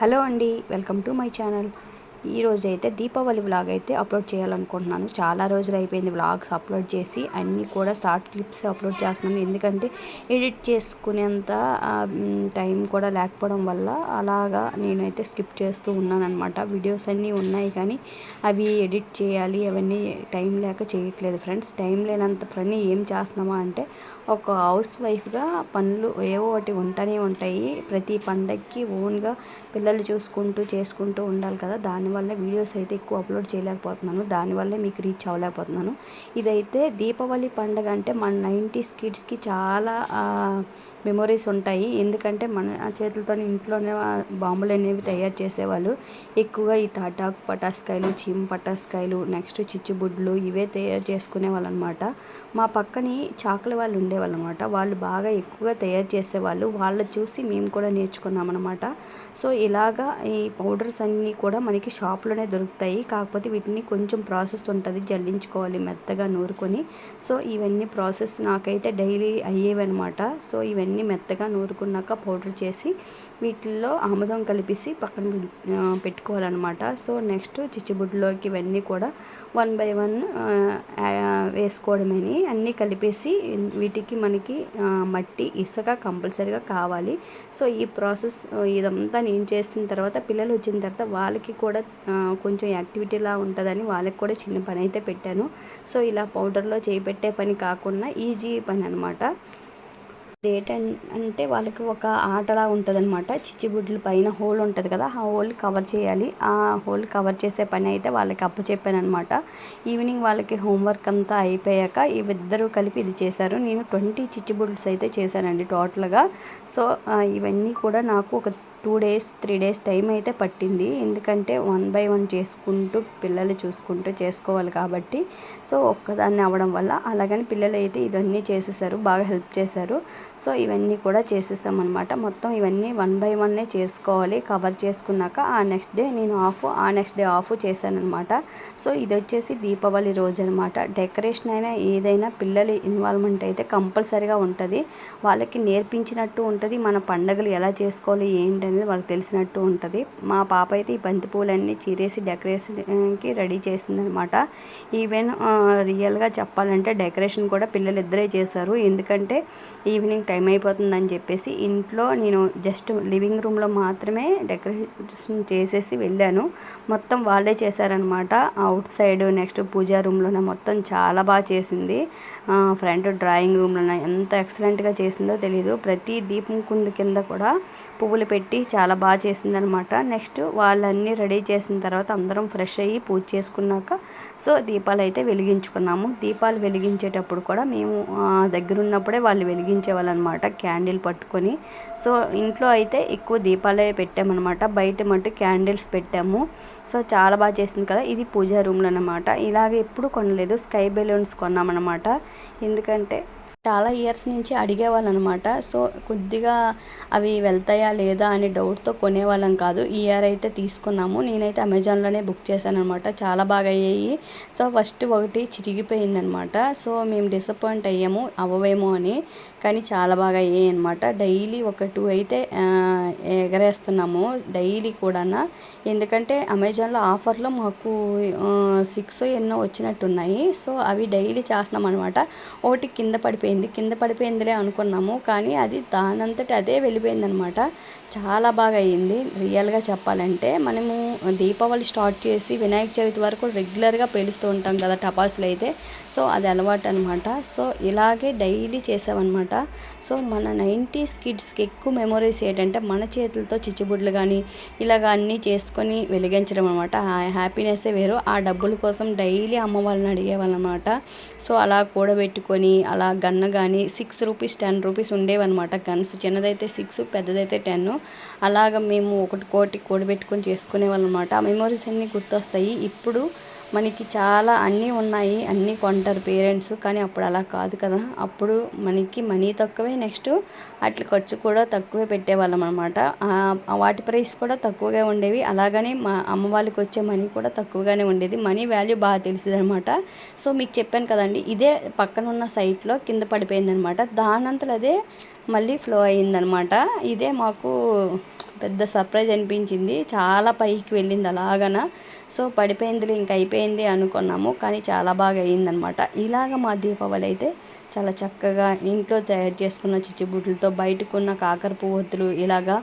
Hello అండి welcome to my channel. ఈ అయితే దీపావళి వ్లాగ్ అయితే అప్లోడ్ చేయాలనుకుంటున్నాను. చాలా రోజులు అయిపోయింది వ్లాగ్స్ అప్లోడ్ చేసి అన్నీ కూడా షార్ట్ క్లిప్స్ అప్లోడ్ చేస్తున్నాను. ఎందుకంటే ఎడిట్ చేసుకునేంత టైం కూడా లేకపోవడం వల్ల అలాగా నేనైతే స్కిప్ చేస్తూ ఉన్నాను అనమాట వీడియోస్ అన్నీ ఉన్నాయి కానీ అవి ఎడిట్ చేయాలి అవన్నీ టైం లేక చేయట్లేదు. ఫ్రెండ్స్ టైం లేనంత పని ఏం చేస్తున్నామా అంటే ఒక హౌస్ వైఫ్గా పనులు ఏవో ఒకటి ఉంటూనే ఉంటాయి. ప్రతి పండగకి ఓన్గా పిల్లలు చూసుకుంటూ చేసుకుంటూ ఉండాలి కదా. దానివల్ల వీడియోస్ అయితే ఎక్కువ అప్లోడ్ చేయలేకపోతున్నాను. దానివల్లే మీకు రీచ్ అవ్వలేకపోతున్నాను. ఇదైతే దీపావళి పండగ అంటే మన నైంటీస్ కిడ్స్కి చాలా మెమొరీస్ ఉంటాయి. ఎందుకంటే మన చేతులతో ఇంట్లోనే బాంబులు అనేవి తయారు చేసేవాళ్ళు. ఎక్కువగా ఈ తాటాకు పటాస్కాయలు చీమ పటాస్కాయలు నెక్స్ట్ చిచ్చుబుడ్లు ఇవే తయారు చేసుకునే వాళ్ళు అనమాట మా పక్కని చాకుల వాళ్ళు ఉండే ఉండేవాళ్ళు అనమాట వాళ్ళు బాగా ఎక్కువగా తయారు చేసేవాళ్ళు. వాళ్ళు చూసి మేము కూడా నేర్చుకున్నాం అనమాట సో ఇలాగా ఈ పౌడర్స్ అన్నీ కూడా మనకి షాప్లోనే దొరుకుతాయి. కాకపోతే వీటిని కొంచెం ప్రాసెస్ ఉంటుంది. జల్లించుకోవాలి మెత్తగా నూరుకొని. సో ఇవన్నీ ప్రాసెస్ నాకైతే డైలీ అయ్యేవి అనమాట సో ఇవన్నీ మెత్తగా నూరుకున్నాక పౌడర్ చేసి వీటిల్లో ఆముదం కలిపేసి పక్కన పెట్టుకోవాలన్నమాట. సో నెక్స్ట్ చిచ్చుబుడ్లోకి ఇవన్నీ కూడా వన్ బై వన్ వేసుకోవడమని. అన్నీ కలిపేసి వీటికి మనకి మట్టి ఇసుక కంపల్సరీగా కావాలి. సో ఈ ప్రాసెస్ ఇదంతా నేను చేసిన తర్వాత పిల్లలు వచ్చిన తర్వాత వాళ్ళకి కూడా కొంచెం యాక్టివిటీలా ఉంటుందని వాళ్ళకి కూడా చిన్న పని అయితే పెట్టాను. సో ఇలా పౌడర్లో చేపెట్టే పని కాకుండా ఈజీ పని అనమాట డేట్ అంటే వాళ్ళకి ఒక ఆటలా ఉంటుంది అనమాట చిచ్చుబుడ్లు పైన హోల్ ఉంటుంది కదా ఆ హోల్ కవర్ చేయాలి. ఆ హోల్ కవర్ చేసే పని అయితే వాళ్ళకి అప్పు చెప్పాను అనమాట ఈవినింగ్ వాళ్ళకి హోంవర్క్ అంతా అయిపోయాక ఇద్దరు కలిపి ఇది చేశారు. నేను ట్వంటీ చిచ్చుబుడ్స్ అయితే చేశానండి టోటల్గా. సో ఇవన్నీ కూడా నాకు ఒక two days three days time అయితే పట్టింది. ఎందుకంటే వన్ బై వన్ చేసుకుంటూ పిల్లలు చూసుకుంటూ చేసుకోవాలి కాబట్టి. సో ఒక్కదాన్ని అవ్వడం వల్ల అలాగని పిల్లలు అయితే ఇవన్నీ చేసేసారు బాగా హెల్ప్ చేశారు. సో ఇవన్నీ కూడా చేసేసామన్నమాట మొత్తం ఇవన్నీ వన్ బై వన్నే చేసుకోవాలి. కవర్ చేసుకున్నాక ఆ నెక్స్ట్ డే నేను ఆఫ్ ఆ నెక్స్ట్ డే ఆఫ్ చేశానమాట సో ఇది వచ్చేసి దీపావళి రోజు అనమాట డెకరేషన్ అయినా ఏదైనా పిల్లల ఇన్వాల్వ్మెంట్ అయితే కంపల్సరీగా ఉంటుంది. వాళ్ళకి నేర్పించినట్టు ఉంటుంది. మన పండగలు ఎలా చేసుకోవాలి ఏంటని అనేది వాళ్ళకి తెలిసినట్టు ఉంటుంది. మా పాప అయితే ఈ బంతి పూలన్నీ చీరేసి డెకరేషన్కి రెడీ చేసిందనమాట. ఈవెన్ రియల్గా చెప్పాలంటే డెకరేషన్ కూడా పిల్లలు ఇద్దరే చేశారు. ఎందుకంటే ఈవినింగ్ టైం అయిపోతుందని చెప్పేసి ఇంట్లో నేను జస్ట్ లివింగ్ రూమ్లో మాత్రమే డెకరేషన్ చేసేసి వెళ్ళాను. మొత్తం వాళ్ళే చేశారనమాట. అవుట్ సైడ్ నెక్స్ట్ పూజా రూమ్లోనే మొత్తం చాలా బాగా చేసింది. ఫ్రంట్ డ్రాయింగ్ రూమ్లోనే ఎంత ఎక్సలెంట్గా చేసిందో తెలియదు ప్రతి దీపం కుందు కింద కూడా పువ్వులు పెట్టి చాలా బాగా చేసిందనమాట. నెక్స్ట్ వాళ్ళన్నీ రెడీ చేసిన తర్వాత అందరం ఫ్రెష్ అయ్యి పూజ చేసుకున్నాక సో దీపాలు అయితే వెలిగించుకున్నాము. దీపాలు వెలిగించేటప్పుడు కూడా మేము దగ్గర ఉన్నప్పుడే వాళ్ళు వెలిగించేవాళ్ళు అనమాట క్యాండిల్ పట్టుకొని. సో ఇంట్లో అయితే ఎక్కువ దీపాలే పెట్టామన్నమాట బయట మటు క్యాండిల్స్ పెట్టాము. సో చాలా బాగా చేసింది కదా ఇది పూజా రూమ్లో అనమాట ఇలాగే ఎప్పుడు కొనలేదు స్కై బెలూన్స్ కొన్నామన్నమాట ఎందుకంటే చాలా ఇయర్స్ నుంచి అడిగేవాళ్ళు అనమాట సో కొద్దిగా అవి వెళ్తాయా లేదా అనే డౌట్తో కొనేవాళ్ళం కాదు. ఈ ఇయర్ అయితే తీసుకున్నాము. నేనైతే అమెజాన్లోనే బుక్ చేశాను అనమాట చాలా బాగా అయ్యాయి. సో ఫస్ట్ ఒకటి చిరిగిపోయిందనమాట. సో మేము డిసప్పాయింట్ అయ్యాము. అవ్వవేమో అని. కానీ చాలా బాగా అయ్యాయి అనమాట డైలీ ఒక టూ అయితే ఎగరేస్తున్నాము డైలీ కూడా ఎందుకంటే అమెజాన్లో ఆఫర్లో మాకు సిక్స్ ఎన్నో వచ్చినట్టున్నాయి. సో అవి డైలీ చేస్తున్నాం అనమాట ఒకటి కింద పడిపోయింది. పడిపోయింది కింద పడిపోయిందిలే అనుకున్నాము. కానీ అది దానంతటి అదే వెళ్ళిపోయిందనమాట. చాలా బాగా అయ్యింది. రియల్గా చెప్పాలంటే మనము దీపావళి స్టార్ట్ చేసి వినాయక చవితి వరకు రెగ్యులర్గా పేలుస్తూ ఉంటాం కదా టపాసులు అయితే. సో అది అలవాటు అనమాట. సో ఇలాగే డైలీ చేసామన్నమాట సో మన నైంటీస్ కిడ్స్కి ఎక్కువ మెమొరీస్ ఏంటంటే మన చేతులతో చిచ్చుబుడ్లు కానీ ఇలాగ అన్నీ చేసుకొని వెలిగించడం అనమాట. ఆ హ్యాపీనెస్సే వేరు. ఆ డబ్బుల కోసం డైలీ అమ్మ వాళ్ళని అడిగేవాళ్ళనమాట. సో అలా కూడబెట్టుకొని అలా గన్న కానీ సిక్స్ రూపీస్ టెన్ రూపీస్ ఉండేవన్నమాట గన్స్ చిన్నదైతే సిక్స్ పెద్దదైతే టెన్ అలాగ మేము ఒకటి కోటి కూడబెట్టుకొని చేసుకునే వాళ్ళం అనమాట ఆ మెమొరీస్ అన్నీ గుర్తొస్తాయి. ఇప్పుడు మనకి చాలా అన్నీ ఉన్నాయి అన్నీ కొంటారు పేరెంట్స్. కానీ అప్పుడు అలా కాదు కదా. అప్పుడు మనకి మనీ తక్కువే నెక్స్ట్. అట్ల ఖర్చు కూడా తక్కువే పెట్టేవాళ్ళం అనమాట వాటి ప్రైస్ కూడా తక్కువగా ఉండేవి. అలాగనే మా అమ్మ వాళ్ళకి వచ్చే మనీ కూడా తక్కువగానే ఉండేది. మనీ వాల్యూ బాగా తెలిసింది అనమాట సో మీకు చెప్పాను కదండి ఇదే పక్కన ఉన్న సైట్లో కింద పడిపోయిందనమాట దానంతలు దానంతలో అదే మళ్ళీ ఫ్లో అయ్యిందనమాట ఇదే మాకు పెద్ద సర్ప్రైజ్ అనిపించింది. చాలా పైకి వెళ్ళింది అలాగన. సో పడిపోయింది ఇంక అయిపోయింది అనుకున్నాము. కానీ చాలా బాగా అయిందనమాట. ఇలాగ మా దీపావళి అయితే చాలా చక్కగా ఇంట్లో తయారు చేసుకున్న చిచ్చుబుట్లతో బయటకున్న కాకర పువ్వొత్తులు ఇలాగా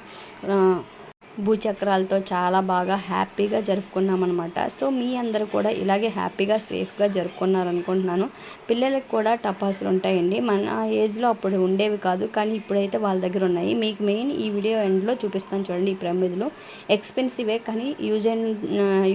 భూచక్రాలతో చాలా బాగా హ్యాపీగా జరుపుకున్నాం అనమాట సో మీ అందరూ కూడా ఇలాగే హ్యాపీగా సేఫ్గా జరుపుకున్నారనుకుంటున్నాను. పిల్లలకు కూడా టపాసులు ఉంటాయండి. మన ఏజ్లో అప్పుడు ఉండేవి కాదు. కానీ ఇప్పుడైతే వాళ్ళ దగ్గర ఉన్నాయి. మీకు మెయిన్ ఈ వీడియో ఎండ్లో చూపిస్తాను చూడండి ఈ ప్రమిదులు ఎక్స్పెన్సివే కానీ యూజ్ అండ్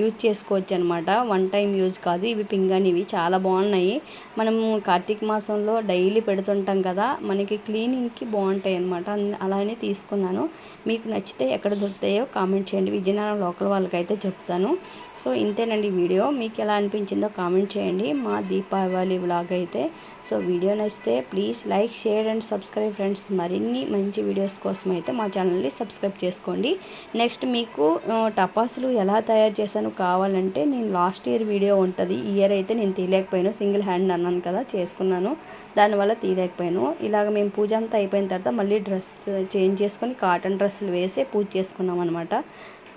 యూజ్ చేసుకోవచ్చు అనమాట వన్ టైం యూజ్ కాదు. ఇవి పింగానివి చాలా బాగున్నాయి. మనము కార్తీక మాసంలో డైలీ పెడుతుంటాం కదా మనకి క్లీనింగ్కి బాగుంటాయి అనమాట అలానే తీసుకున్నాను. మీకు నచ్చితే ఎక్కడ దొరుకుతాయి కామెంట్ చేయండి. విజయనగరం లోకల్ వాళ్ళకైతే చెప్తాను. సో ఇంతేనండి వీడియో. మీకు ఎలా అనిపించిందో కామెంట్ చేయండి. మా దీపావళి వ్లాగ్ అయితే. సో వీడియో నచ్చితే please like share and subscribe friends. మరిన్ని మంచి వీడియోస్ కోసం అయితే మా ఛానల్ని సబ్స్క్రైబ్ చేసుకోండి. నెక్స్ట్ మీకు టపాసులు ఎలా తయారు చేశాను కావాలంటే నేను లాస్ట్ ఇయర్ వీడియో ఉంటుంది. ఈ ఇయర్ అయితే నేను తీయలేకపోయాను. సింగిల్ హ్యాండ్ అన్నాను కదా చేసుకున్నాను. దానివల్ల తీయలేకపోయాను. ఇలాగ మేము పూజ అంతా అయిపోయిన తర్వాత మళ్ళీ డ్రెస్ చేంజ్ చేసుకొని కాటన్ డ్రెస్సులు వేసి పూజ చేసుకున్నాము. అనమాట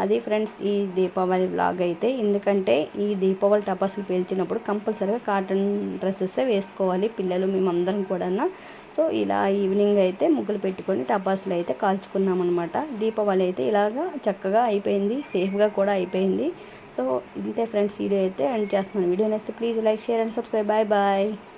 అది ఫ్రెండ్స్ ఈ దీపావళి బ్లాగ్ అయితే ఎందుకంటే ఈ దీపావళి టపాసులు పేల్చినప్పుడు కంపల్సరీగా కాటన్ డ్రెస్సెస్ వేసుకోవాలి పిల్లలు మేమందరం కూడా సో ఇలా ఈవినింగ్ అయితే ముగ్గులు పెట్టుకొని టపాసులు అయితే కాల్చుకున్నామన్నమాట. దీపావళి అయితే ఇలాగా చక్కగా అయిపోయింది సేఫ్గా కూడా అయిపోయింది. సో ఇంతే ఫ్రెండ్స్ వీడియో అయితే ఎండ్ చేస్తున్నాను. Video నేస్తే please like share and subscribe. Bye bye.